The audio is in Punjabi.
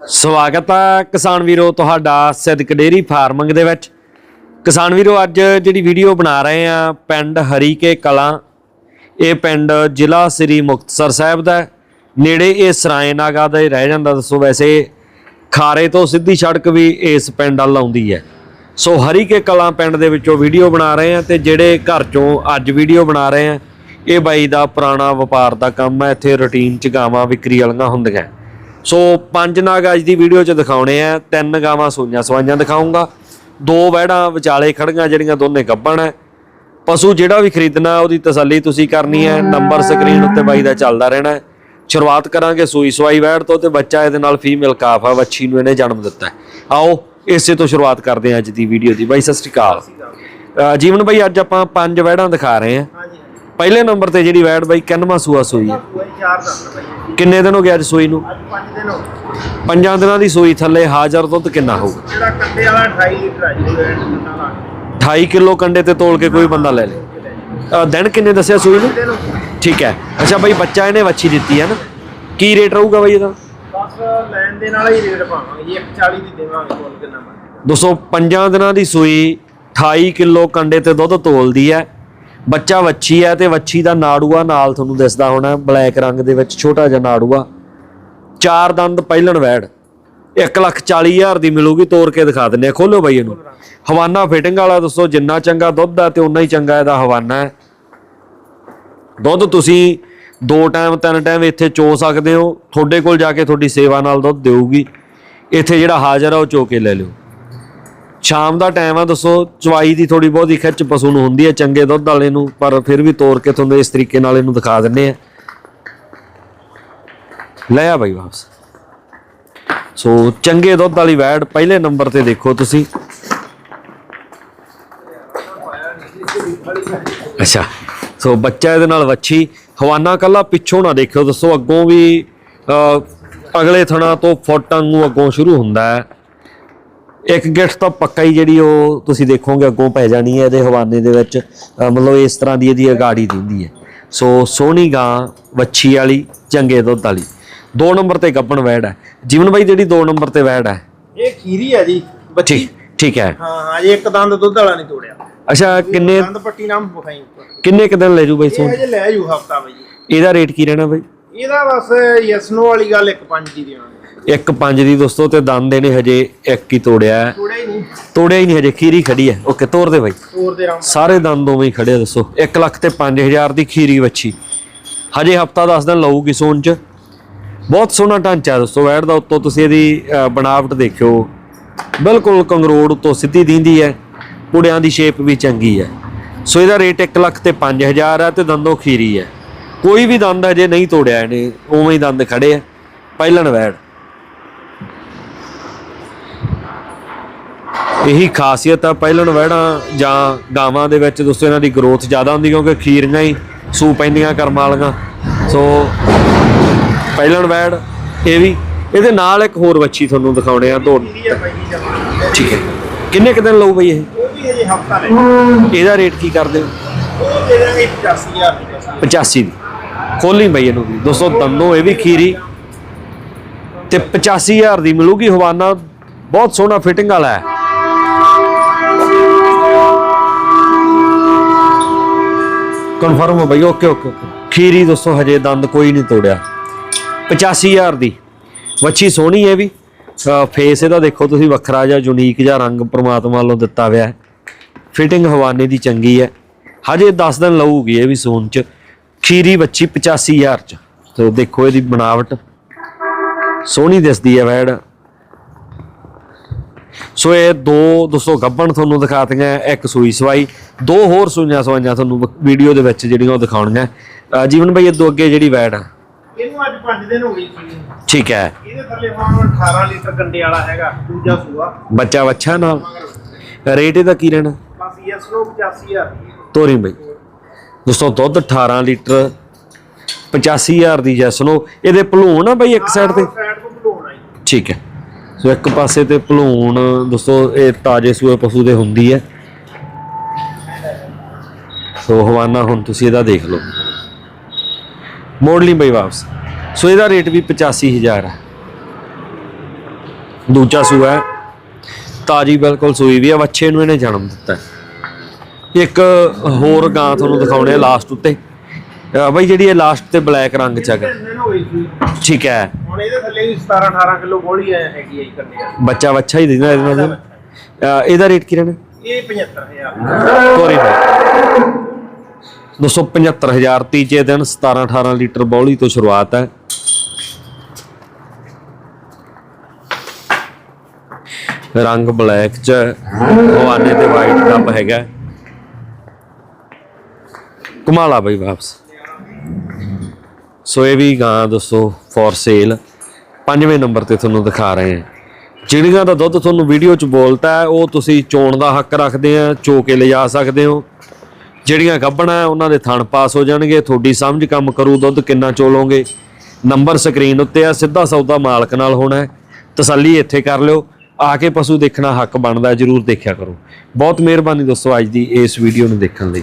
ਸਵਾਗਤ ਹੈ ਕਿਸਾਨ ਵੀਰੋ ਤੁਹਾਡਾ ਸਿੱਧਕ ਡੇਰੀ ਫਾਰਮਿੰਗ ਦੇ ਵਿੱਚ। ਕਿਸਾਨ ਵੀਰੋ, ਅੱਜ ਜਿਹੜੀ ਵੀਡੀਓ ਬਣਾ ਰਹੇ ਆ, ਪਿੰਡ ਹਰੀਕੇ ਕਲਾਂ, ਇਹ ਪਿੰਡ ਜ਼ਿਲ੍ਹਾ ਸ੍ਰੀ ਮੁਕਤਸਰ ਸਾਹਿਬ ਦਾ ਨੇੜੇ ਇਹ ਸਰਾਏ ਨਾਗਾ ਦਾ ਹੀ ਰਹਿ ਜਾਂਦਾ, ਦੱਸੋ ਵੈਸੇ ਖਾਰੇ ਤੋਂ ਸਿੱਧੀ ਸੜਕ ਵੀ ਇਸ ਪਿੰਡ ਵੱਲ ਆਉਂਦੀ ਹੈ। ਸੋ ਹਰੀਕੇ ਕਲਾਂ ਪਿੰਡ ਦੇ ਵਿੱਚੋਂ ਵੀਡੀਓ ਬਣਾ ਰਹੇ ਆ ਤੇ ਜਿਹੜੇ ਘਰ ਚੋਂ ਅੱਜ ਵੀਡੀਓ ਬਣਾ ਰਹੇ ਆ, ਇਹ ਬਾਈ ਦਾ ਪੁਰਾਣਾ ਵਪਾਰ ਦਾ ਕੰਮ ਹੈ। ਇੱਥੇ ਰੁਟੀਨ ਚ ਗਾਵਾਂ ਵਿਕਰੀ ਵਾਲੀਆਂ ਹੁੰਦੀਆਂ। ਸੋ ਪੰਜ ਨਾਗ ਅੱਜ ਦੀ ਵੀਡੀਓ ਚ ਦਿਖਾਉਣੇ ਆ, ਤਿੰਨ ਗਾਵਾਂ ਸੂਈਆਂ ਸਵਾਈਆਂ ਦਿਖਾਉਂਗਾ। ਦੋ ਵਹਿੜਾਂ ਵਿਚਾਲੇ ਖੜੀਆਂ ਜਿਹੜੀਆਂ ਦੋਨੇ ਗੱਭਣ ਹੈ ਪਸ਼ੂ ਜਿਹੜਾ ਵੀ ਖਰੀਦਣਾ, ਉਹਦੀ ਤਸੱਲੀ ਤੁਸੀਂ ਕਰਨੀ ਹੈ ਨੰਬਰ ਸਕਰੀਨ ਉੱਤੇ ਬਾਈ ਦਾ ਚੱਲਦਾ ਰਹਿਣਾ। ਹੈ ਸ਼ੁਰੂਆਤ ਕਰਾਂਗੇ ਸੂਈ ਸਵਾਈ ਵੈੜ ਤੋਂ ਤੇ ਬੱਚਾ ਇਹਦੇ ਨਾਲ ਫੀਮੇਲ ਕਾਫ ਆ, ਵੱਛੀ ਨੂੰ ਇਹਨੇ ਜਨਮ ਦਿੱਤਾ ਆਓ, ਇਸੇ ਤੋਂ ਸ਼ੁਰੂਆਤ ਕਰਦੇ ਹਾਂ ਅੱਜ ਦੀ ਵੀਡੀਓ ਦੀ। ਬਾਈ, ਸਤਿ ਸ਼੍ਰੀ ਅਕਾਲ। ਜੀਵਨ ਬਾਈ, ਅੱਜ ਆਪਾਂ ਪੰਜ ਵਹਿੜਾਂ ਦਿਖਾ ਰਹੇ ਹਾਂ ਪਹਿਲੇ ਨੰਬਰ ਤੇ ਜਿਹੜੀ ਵੈੜ ਬਾਈ ਕਿੰਨਵਾਂ ਸੂਆ ਸੂਈ ਹੈ? ਕਿੰਨੇ ਦਿਨ ਹੋ ਗਏ ਅੱਜ ਸੂਈ ਨੂੰ? ਪੰਜ ਦਿਨ ਦੀ ਸੂਈ ਥੱਲੇ ਹਾਜ਼ਰ ਦੁੱਧ ਕਿੰਨਾ ਹੋਊਗਾ ਜਿਹੜਾ ਕੰਡੇ ਵਾਲਾ 28 ਲੀਟਰ ਆ ਜੀ ਰੇਟ ਕਿੰਨਾ ਲਾ 28 ਕਿਲੋ ਕੰਡੇ ਤੇ ਤੋਲ ਕੇ ਕੋਈ ਬੰਦਾ ਲੈ ਲੇ। ਦਿਨ ਕਿੰਨੇ ਦੱਸਿਆ ਸੂਈ ਨੂੰ? ਠੀਕ ਹੈ। ਅੱਛਾ ਬਾਈ ਬੱਚਾ ਇਹਨੇ ਵੱਛੀ ਦਿੱਤੀ ਹੈ ਨਾ? ਕੀ ਰੇਟ ਰਹੂਗਾ ਬਾਈ ਇਹਦਾ? ਬਸ ਲੈਣ ਦੇ ਨਾਲ ਹੀ ਰੇਟ ਪਾਵਾਂਗੇ ਜੀ 140 ਦੀ ਦੇਵਾਂਗੇ ਕੋਲ ਕਿੰਨਾ ਮਰਜ਼ੀ। ਦੋਸਤੋ ਪੰਜਾਂ ਦਿਨਾਂ ਦੀ ਸੂਈ 28 ਕਿਲੋ ਕੰਡੇ ਤੇ ਦੁੱਧ ਤੋਲਦੀ ਹੈ। ਬੱਚਾ ਵੱਛੀ ਹੈ ਤੇ ਵੱਛੀ ਦਾ ਨਾੜੂਆ ਨਾਲ ਤੁਹਾਨੂੰ ਦਿਸਦਾ ਹੋਣਾ, ਬਲੈਕ ਰੰਗ ਦੇ ਵਿੱਚ ਛੋਟਾ ਜਿਹਾ ਨਾੜੂਆ। ਚਾਰ ਦੰਦ ਪਹਿਲਣ ਵੈੜ। 140000 ਦੀ ਮਿਲੂਗੀ ਤੋੜ ਕੇ ਦਿਖਾ ਦਿੰਨੇ ਆ ਖੋਲੋ ਬਾਈ ਇਹਨੂੰ। ਹਵਾਨਾ ਫਿਟਿੰਗ ਵਾਲਾ ਦੱਸੋ, ਜਿੰਨਾ ਚੰਗਾ ਦੁੱਧ ਹੈ ਤੇ ਉਨਾ ਹੀ ਚੰਗਾ ਇਹਦਾ ਹਵਾਨਾ ਹੈ। ਦੁੱਧ ਤੁਸੀਂ ਦੋ ਟਾਈਮ, ਤਿੰਨ ਟਾਈਮ ਇੱਥੇ ਚੋ ਸਕਦੇ ਹੋ। ਤੁਹਾਡੇ ਕੋਲ ਜਾ ਕੇ ਤੁਹਾਡੀ ਸੇਵਾ ਨਾਲ ਦੁੱਧ ਦੇਊਗੀ। ਇੱਥੇ ਜਿਹੜਾ ਹਾਜ਼ਰ ਆ, ਉਹ ਚੋ ਕੇ ਲੈ ਲਿਓ। ਸ਼ਾਮ ਦਾ ਟਾਈਮ ਆ, ਦੱਸੋ ਚਵਾਈ ਦੀ ਥੋੜੀ ਬਹੁਤੀ ਖਿੱਚ ਪਸ਼ੂ ਨੂੰ ਹੁੰਦੀ ਹੈ ਚੰਗੇ ਦੁੱਧ ਵਾਲੇ ਨੂੰ, ਪਰ ਫਿਰ ਵੀ ਤੋੜ ਕੇ ਤੁਹਾਨੂੰ ਇਸ ਤਰੀਕੇ ਨਾਲ ਇਹਨੂੰ ਦਿਖਾ ਦਿੰਨੇ ਆ। ਲੈ ਆ ਬਾਈ ਵਾਪਸ। ਸੋ, ਚੰਗੇ ਦੁੱਧ ਵਾਲੀ ਵੈੜ ਪਹਿਲੇ ਨੰਬਰ ਤੇ ਦੇਖੋ ਤੁਸੀਂ। ਅੱਛਾ, ਸੋ ਬੱਚਾ ਇਹਦੇ ਨਾਲ ਵੱਛੀ। ਹਵਾਨਾ ਕੱਲਾ ਪਿੱਛੋਂ ਨਾ ਦੇਖਿਓ, ਦੱਸੋ ਅੱਗੋਂ ਵੀ ਅਗਲੇ ਥਣਾ ਤੋਂ ਫੁੱਟ ਵਾਂਗੂ ਅੱਗੋਂ ਸ਼ੁਰੂ ਹੁੰਦਾ ਹੈ। ਇੱਕ ਗਿੱਠ ਤਾਂ ਪੱਕਾ ਹੀ ਜਿਹੜੀ ਉਹ ਤੁਸੀਂ ਦੇਖੋਗੇ ਅੱਗੋਂ ਪੈ ਜਾਣੀ ਹੈ ਇਹਦੇ ਹਵਾਨੇ ਦੇ ਵਿੱਚ ਮਤਲਬ ਇਸ ਤਰ੍ਹਾਂ ਦੀ ਇਹਦੀ ਅਗਾੜੀ ਦਿੰਦੀ ਹੈ। ਸੋ ਸੋਹਣੀ ਗਾਂ ਵੱਛੀ ਵਾਲੀ ਚੰਗੇ ਦੁੱਧ ਵਾਲੀ। ਦੋ ਨੰਬਰ ਤੇ ਗੱਬਣ ਵੈੜ ਹੈ। ਜੀਵਨ ਬਾਈ ਜਿਹੜੀ ਦੋ ਨੰਬਰ ਤੇ ਵੈੜ ਹੈ। ਇਹ ਖੀਰੀ ਆ ਜੀ ਬੱਚੀ ਠੀਕ ਹੈ। ਹਾਂ ਹਾਂ ਜੀ ਇੱਕ ਦੰਦ ਦੁੱਧ ਵਾਲਾ ਨਹੀਂ ਤੋੜਿਆ। ਅੱਛਾ ਕਿੰਨੇ ਦੰਦ ਪੱਟੀ ਨਾਮ ਵਿਖਾਈ ਉੱਪਰ। ਕਿੰਨੇ ਕੁ ਦਿਨ ਲੈ ਜੂ ਬਾਈ ਇਹ ਸੋਨ ਹਜੇ ਲੈ ਜੂ ਹਫਤਾ ਬਈ। ਇਹਦਾ ਰੇਟ ਕੀ ਰਹਿਣਾ ਬਾਈ? ਇਹਦਾ ਬਸ ਯਸਨੋ ਵਾਲੀ ਗੱਲ ਇੱਕ ਪੰਜ ਦੀ ਦੇਵਾਂਗੇ। ਇੱਕ ਪੰਜ ਦੀ ਦੋਸਤੋ ਤੇ ਦੰਦ ਇਹਨੇ ਹਜੇ ਇੱਕ ਹੀ ਤੋੜਿਆ ਹੈ। ਤੋੜਿਆ ਹੀ ਨਹੀਂ। ਤੋੜਿਆ ਹੀ ਨਹੀਂ ਹਜੇ ਖੀਰੀ ਖੜੀ ਹੈ। ਓਕੇ ਤੋੜ ਦੇ ਬਾਈ। ਤੋੜ ਦੇ ਰਾਮ। ਸਾਰੇ ਦੰਦ ਉਵੇਂ ਹੀ ਖੜੇ ਆ ਦੱਸੋ। 1 ਲੱਖ ਤੇ 5000 ਦੀ ਖੀਰੀ ਵੱਛੀ। ਹਜੇ ਹਫਤਾ 10 ਦਿਨ ਲਊਗੀ ਸੋਨ ਚ। ਬਹੁਤ ਸੋਹਣਾ ਢਾਂਚਾ ਦੋਸਤੋ ਵੈੜ ਦਾ ਉੱਤੋਂ ਤੁਸੀਂ ਇਹਦੀ ਬਣਾਵਟ ਦੇਖਿਓ। ਬਿਲਕੁਲ ਕੰਗਰੋੜ ਉੱਤੋਂ ਸਿੱਧੀ ਦਿੰਦੀ ਹੈ। ਪੁੜਿਆਂ ਦੀ ਸ਼ੇਪ ਵੀ ਚੰਗੀ ਹੈ। ਸੋ ਇਹਦਾ ਰੇਟ 1 ਲੱਖ ਤੇ 5000 ਹੈ ਤੇ ਦੰਦੋਂ ਖੀਰੀ ਹੈ। ਕੋਈ ਵੀ ਦੰਦ ਹਜੇ ਨਹੀਂ ਤੋੜਿਆ ਇਹਨੇ ਉਵੇਂ ਹੀ ਦੰਦ ਖੜੇ ਆ। ਪਹਿਲਣ ਵੈੜ। ਇਹੀ ਖਾਸੀਅਤ ਆ ਪਹਿਲਣ ਵਹਿੜਾਂ ਜਾਂ ਗਾਵਾਂ ਦੇ ਵਿੱਚ ਦੋਸਤੋ ਇਹਨਾਂ ਦੀ ਗਰੋਥ ਜ਼ਿਆਦਾ ਹੁੰਦੀ ਕਿਉਂਕਿ ਖੀਰੀਆਂ ਹੀ ਸੂ ਪੈਂਦੀਆਂ ਕਰਮਾਂ ਵਾਲੀਆਂ। ਸੋ ਪਹਿਲਣ ਵਹਿੜ ਇਹ ਵੀ ਇਹਦੇ ਨਾਲ ਇੱਕ ਹੋਰ ਵੱਛੀ ਤੁਹਾਨੂੰ ਦਿਖਾਉਣੇ ਆ ਦੋ। ਠੀਕ ਹੈ। ਕਿੰਨੇ ਕੁ ਦਿਨ ਲਊ ਬਈ ਇਹ? ਉਹ ਵੀ ਹਜੇ ਹਫਤਾ ਲੈ ਇਹਦਾ ਰੇਟ ਕੀ ਕਰਦੇ ਹੋ? ਉਹ ਦੇ ਦਾਂਗੇ 85000 ਦੀ ਬਸ। 85 ਦੀ। ਖੋਲੀ ਬਈ ਇਹਨੂੰ ਵੀ। ਦੋਸਤੋ ਦੰਦੋਂ ਇਹ ਵੀ ਖੀਰੀ। ਤੇ 85000 ਦੀ ਮਿਲੂਗੀ ਹਵਾਨਾ। ਬਹੁਤ ਸੋਹਣਾ ਫਿਟਿੰਗ ਵਾਲਾ ਹੈ। ਕਨਫਰਮ ਹੋ ਬਈ ਓਕੇ ਓਕੇ ਖੀਰੀ ਦੋਸਤੋ ਹਜੇ, ਦੰਦ ਕੋਈ ਨਹੀਂ ਤੋੜਿਆ। 85000 ਦੀ। ਵੱਛੀ ਸੋਹਣੀ ਹੈ ਵੀ। ਫੇਸ ਇਹਦਾ ਦੇਖੋ ਤੁਸੀਂ, ਵੱਖਰਾ ਜਿਹਾ ਯੂਨੀਕ ਜਿਹਾ ਰੰਗ ਪ੍ਰਮਾਤਮਾ ਵੱਲੋਂ ਦਿੱਤਾ ਹੋਇਆ ਹੈ। ਫਿਟਿੰਗ ਹਵਾਨੇ ਦੀ ਚੰਗੀ ਹੈ। ਹਜੇ 10 ਦਿਨ ਲਊਗੀ ਇਹ ਵੀ ਸੂਨ ਚ। ਖੀਰੀ ਬੱਚੀ 85000 ਚ। ਤੇ ਦੇਖੋ ਇਹਦੀ ਬਣਾਵਟ। ਸੋਹਣੀ ਦਿਸਦੀ ਹੈ ਵੈੜ। ਸੋ ਇਹ ਦੋ ਦੋਸਤੋ ਗੱਬਣ ਤੁਹਾਨੂੰ ਦਿਖਾਤੀਆਂ ਇੱਕ ਸੂਈ ਸਵਾਈ ਦੋ ਹੋਰ ਸੂਈਆਂ ਸਵਾਈਆਂ ਤੁਹਾਨੂੰ ਵੀਡੀਓ ਦੇ ਵਿੱਚ ਜਿਹੜੀਆਂ ਉਹ ਦਿਖਾਉਣੀਆਂ। ਜੀਵਨ ਭਾਈ ਇਹ ਤੋਂ ਅੱਗੇ ਜਿਹੜੀ ਵੈੜ ਆ? ਇਹਨੂੰ ਅੱਜ 5 ਦਿਨ ਹੋ ਗਏ। ਠੀਕ ਹੈ। ਇਹਦੇ ਥੱਲੇ ਹੁਣ 18 ਲੀਟਰ ਗੰਡੇ ਵਾਲਾ ਹੈਗਾ ਦੂਜਾ ਸੂਆ। ਬੱਚਾ ਵੱਛਾ ਨਾਲ ਰੇਟ ਇਹਦਾ ਕੀ ਰਹਿਣਾ? ਬਸ ਯਸਨੋ 85000 ਤੋਰੀ ਬਈ। ਦੋਸਤੋ ਦੁੱਧ 18 ਲੀਟਰ 85000 ਦੀ ਜੈਸਨੋ। ਇਹਦੇ ਭਲੂਣ ਆ ਬਈ ਇੱਕ ਸਾਈਡ ਤੇ? ਠੀਕ ਹੈ। ਸੋ ਇੱਕ ਪਾਸੇ ਤੇ ਭਲੂਣ, ਦੋਸਤੋ, ਇਹ ਤਾਜੇ ਸੂਏ ਪਸ਼ੂ ਦੇ ਹੁੰਦੀ ਹੈ। ਸੋ ਹਵਾਨਾ, ਹੁਣ ਤੁਸੀਂ ਇਹਦਾ ਦੇਖ ਲਓ। ਮੋੜ ਲਈ ਬਈ ਵਾਪਸ। ਸੋ ਇਹਦਾ ਰੇਟ ਵੀ 85000 ਹੈ ਦੂਜਾ ਸੂਆ ਹੈ। ਤਾਜੀ ਬਿਲਕੁਲ ਸੂਈ ਵੀ ਹੈ ਵੱਛੇ ਨੂੰ ਇਹਨੇ ਜਨਮ ਦਿੱਤਾ ਇੱਕ ਹੋਰ ਗਾਂ ਤੁਹਾਨੂੰ ਦਿਖਾਉਣੇ ਆ ਲਾਸਟ ਉੱਤੇ। ਬਈ ਜਿਹੜੀ ਇਹ ਲਾਸਟ ਤੇ ਬਲੈਕ ਰੰਗ ਚ ਹੈਗਾ। ਠੀਕ ਹੈ। ਹੁਣ ਇਹਦੇ ਥੱਲੇ ਵੀ 17 18 ਕਿਲੋ ਗੋਲੀ ਹੈ ਹੈਗੀ ਹੈ ਜੀ ਕੱਲੇ ਆ ਬੱਚਾ ਬੱਚਾ ਹੀ ਦਿੰਦਾ ਇਹਦੇ ਨਾਲ। ਅਹ ਇਹਦਾ ਰੇਟ ਕੀ ਰਹਿਣਾ ਇਹ 75000 ਤੋਰੀ ਭਾਈ 275000 ਤੀਜੇ ਦਿਨ 17 18 ਲੀਟਰ ਬੌਲੀ ਤੋਂ ਸ਼ੁਰੂਆਤ ਹੈ। ਰੰਗ ਬਲੈਕ ਚ ਹਵਾਨੇ ਤੇ ਵਾਈਟ ਕੱਪ ਹੈਗਾ। ਕਮਾਲਾ ਬਈ ਵਾਪਸ। ਸੋ ਇਹ ਵੀ ਗਾਂ ਦੱਸੋ ਫॉर ਸੇਲ ਪੰਜਵੇਂ ਨੰਬਰ ਤੇ ਤੁਹਾਨੂੰ ਦਿਖਾ ਰਹੇ ਹਾਂ। ਜਿਹੜੀਆਂ ਦਾ ਦੁੱਧ ਤੁਹਾਨੂੰ ਵੀਡੀਓ 'ਚ ਬੋਲਤਾ ਹੈ, ਉਹ ਤੁਸੀਂ ਚੋਣ ਦਾ ਹੱਕ ਰੱਖਦੇ ਆ, ਚੋ ਕੇ ਲਿਜਾ ਸਕਦੇ ਹੋ। ਜਿਹੜੀਆਂ ਗੱਭਣਾ ਉਹਨਾਂ ਦੇ ਥਣ ਪਾਸ ਹੋ ਜਾਣਗੇ, ਤੁਹਾਡੀ ਸਮਝ ਕੰਮ ਕਰੂ, ਦੁੱਧ ਕਿੰਨਾ ਚੋਲੋਗੇ। ਨੰਬਰ ਸਕਰੀਨ ਉੱਤੇ ਆ, ਸਿੱਧਾ ਸੌਦਾ ਮਾਲਕ ਨਾਲ ਹੋਣਾ ਹੈ। ਤਸੱਲੀ ਇੱਥੇ ਕਰ ਲਿਓ। ਆ ਕੇ ਪਸ਼ੂ ਦੇਖਣਾ ਹੱਕ ਬਣਦਾ ਜਰੂਰ ਦੇਖਿਆ ਕਰੋ। ਬਹੁਤ ਮਿਹਰਬਾਨੀ ਦੋਸਤੋ, ਅੱਜ ਦੀ ਇਸ ਵੀਡੀਓ ਨੂੰ ਦੇਖਣ ਲਈ।